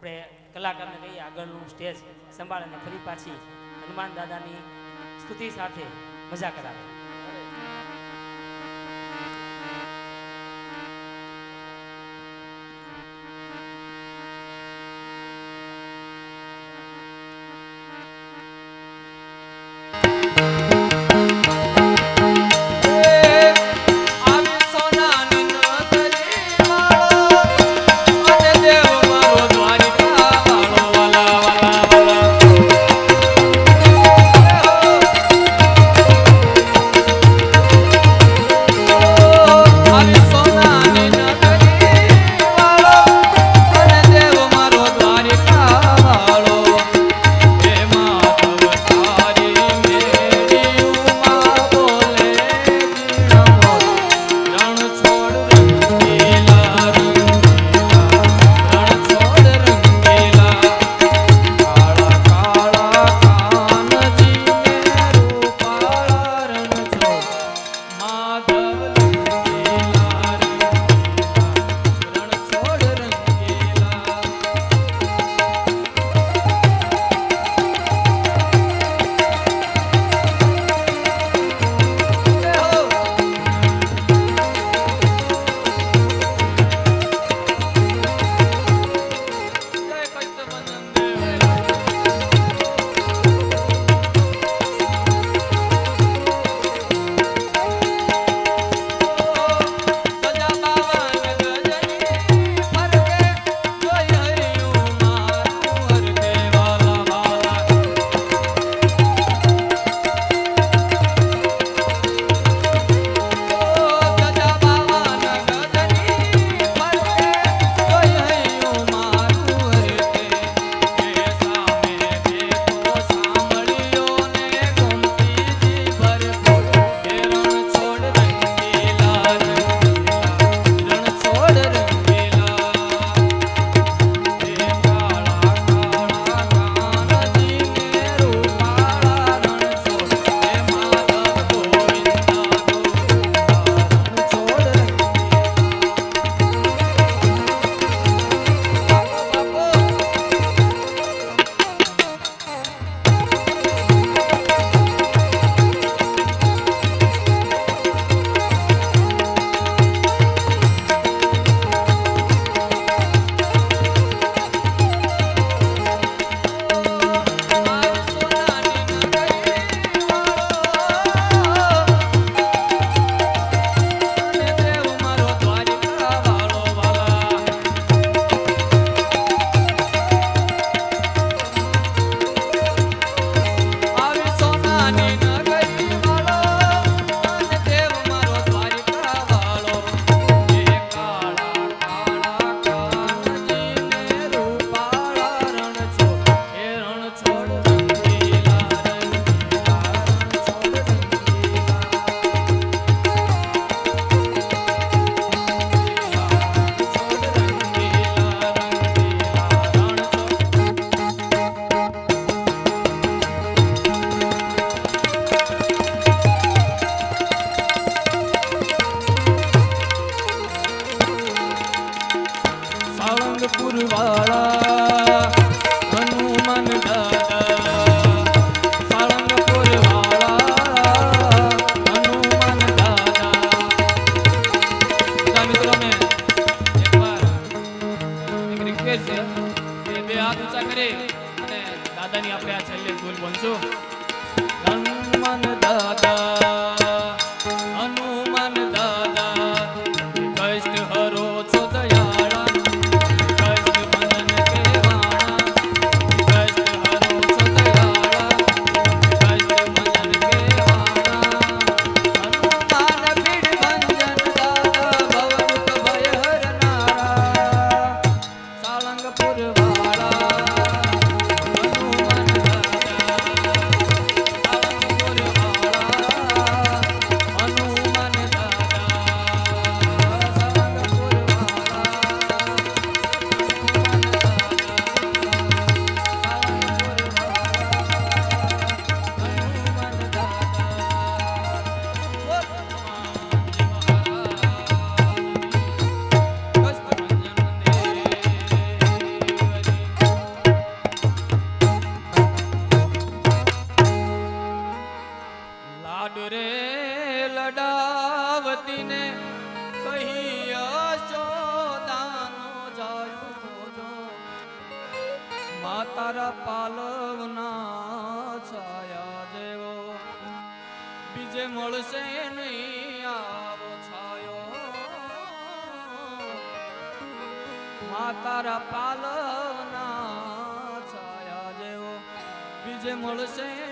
આપણે કલાકારને કહીએ આગળનું સ્ટેજ સંભાળે અને ફરી પાછી હનુમાન દાદાની સ્તુતિ સાથે મજા કરાવે. પુરવાળા, હનુમાન દાદા સાળંગ પુરવાળા હનુમાન દાદા મિત્રો મેં એકવાર એક રિક્વેસ્ટ છે કે બે હાથ ઊંચા આપણે આ છેલ્લે ભૂલ બનશું હનુમાન દાદા. મને કહી ચોદાનો જાયો જો મા તારા પાલવના છાયા જેવો બીજે મળશે નહીં આવો છાયો મા તારા પાલવના છાયા જેવો બીજે મળશે